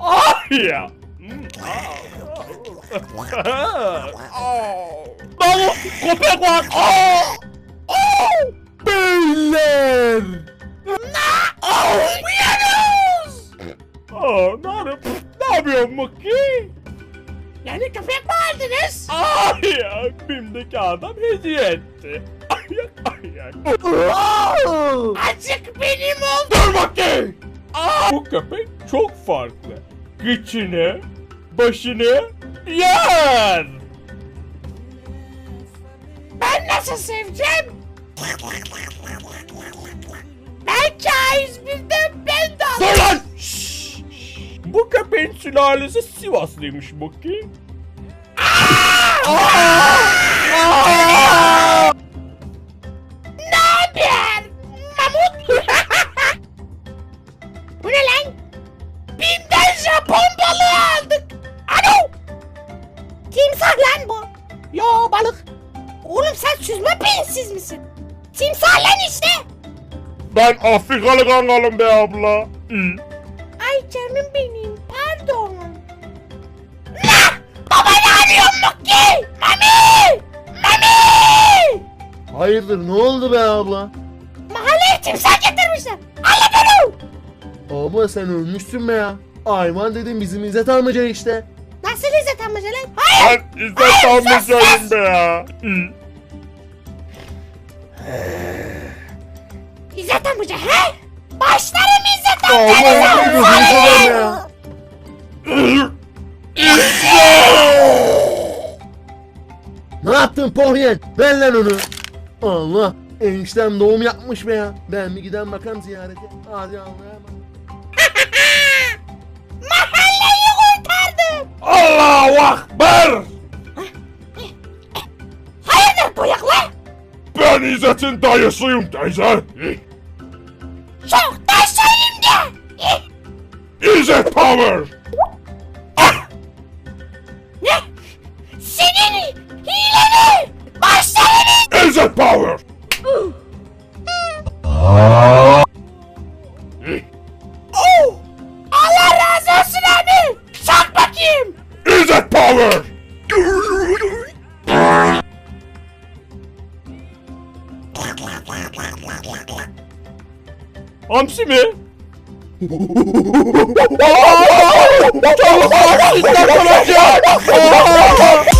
Ay ya. Baba köpek var. Aa! Aa! Beyler. Aa, ne yapıyorsun? Ne yapıyorsun Muki? Yani köpek mi aldınız? Ay ya, BİM'deki adam hediye etti. Ayak ayak. Azıcık benim oldu. Dur. Aa, bu köpek çok farklı. Kıçını, başını yer. Ben nasıl seveceğim? Belki A101'de ben de. Dur lan! Bu köpeğin sülalesi Sivaslıymış bakayım. Timsah lan bu. Yo balık. Oğlum sen süzme beyinsiz misin? Timsah lan işte. Ben Afrikalı kangalım be abla. Hı. Ay canım benim pardon. Ne? Baba ne arıyorsun ki? Mami! Mami! Hayırdır ne oldu be abla? Mahalleye timsah getirmişler. Allah bunu! Abla sen ölmüşsün be ya. Ayman dedim bizim İzzet amca işte. Amca lan? Hayır! Ben İzzet amcayım be ya. İzzet amca he? Başlarım İzzet amcanıza! gözünü seveyim ya. Ne yaptın Pohyen? Ver lan onu. Allah. Eniştem doğum yapmış be ya. Ben bir giden bakalım ziyarete. Hadi Allah'a emanet. Ben İzzet'in dayısıyım teyze. Çok da şimdi! İzzet Power! Ne? Senin hileni! Başlarım İzzet Power! Hamsi mi? Çok olacak! Aa!